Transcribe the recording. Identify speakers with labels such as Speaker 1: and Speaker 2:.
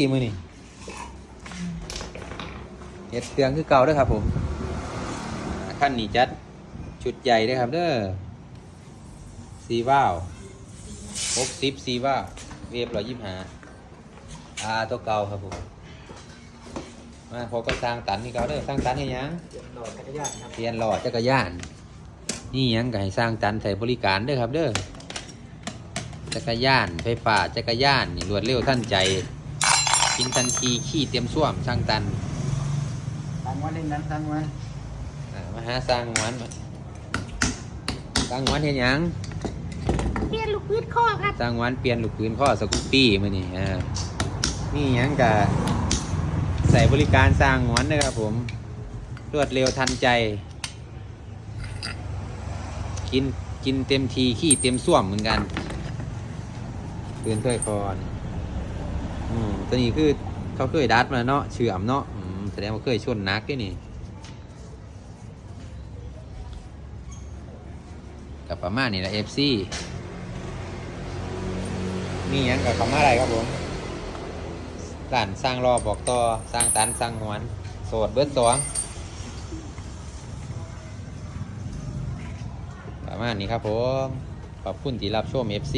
Speaker 1: ี่มือนี่เฮ็ดเครื่องคือเก่าด้อครับผมอ่าขั้นนี้จัดชุดใหญ่ด้อครับเด้อสีว้าวหกสิบสีว้าวเรียบร้อยยี่สิบห้าอาตัวเก่าครับผมมาพอก็สร้างตันนี่เก่าเด้อสร้างตันให้ยัง
Speaker 2: เดี๋ยวหลอจักรยาน
Speaker 1: เปลี่ยนหลอดจักรยาน นี่ยังก็ให้สร้างตันใส่บริการเด้อครับเด้อจักรยานไฟฟ้าจักรยานนี่รวดเร็วทันใจ กินทันทีขี้เตรียมส้วมสร้างตัน
Speaker 2: ตั้งวันนี้นั้นตั้งวัน
Speaker 1: อ่ามาหาสร้างหวานมาสร้างหวานเห็นยัง
Speaker 3: เปลี่ยนลูกปืนข้อครับ
Speaker 1: สร้างหวานเปลี่ยนลูกปืนข้อสกุปปี้มานี่อ่านี่หยังกะใส่บริการสร้างหวานนะครับผมรวดเร็วทันใจ กินกินเต็มทีขี้เต็มส้วมเหมือนกันปืนถ้วยคอน อืมตัวนี้คือเขาเคยดัดมาเนาะเฉื่อมเนาะอืมแสดงว่าเคยชนนักด้วยนี่กับประมาณนี้แหละ FC นี่ยังกับประมาอะไรครับผมร้านสร้างรอบอกต่อสร้างตันสร้างหวน โสดเบิดสองประมาณนี้ครับผม ขอบคุณที่รับชม FC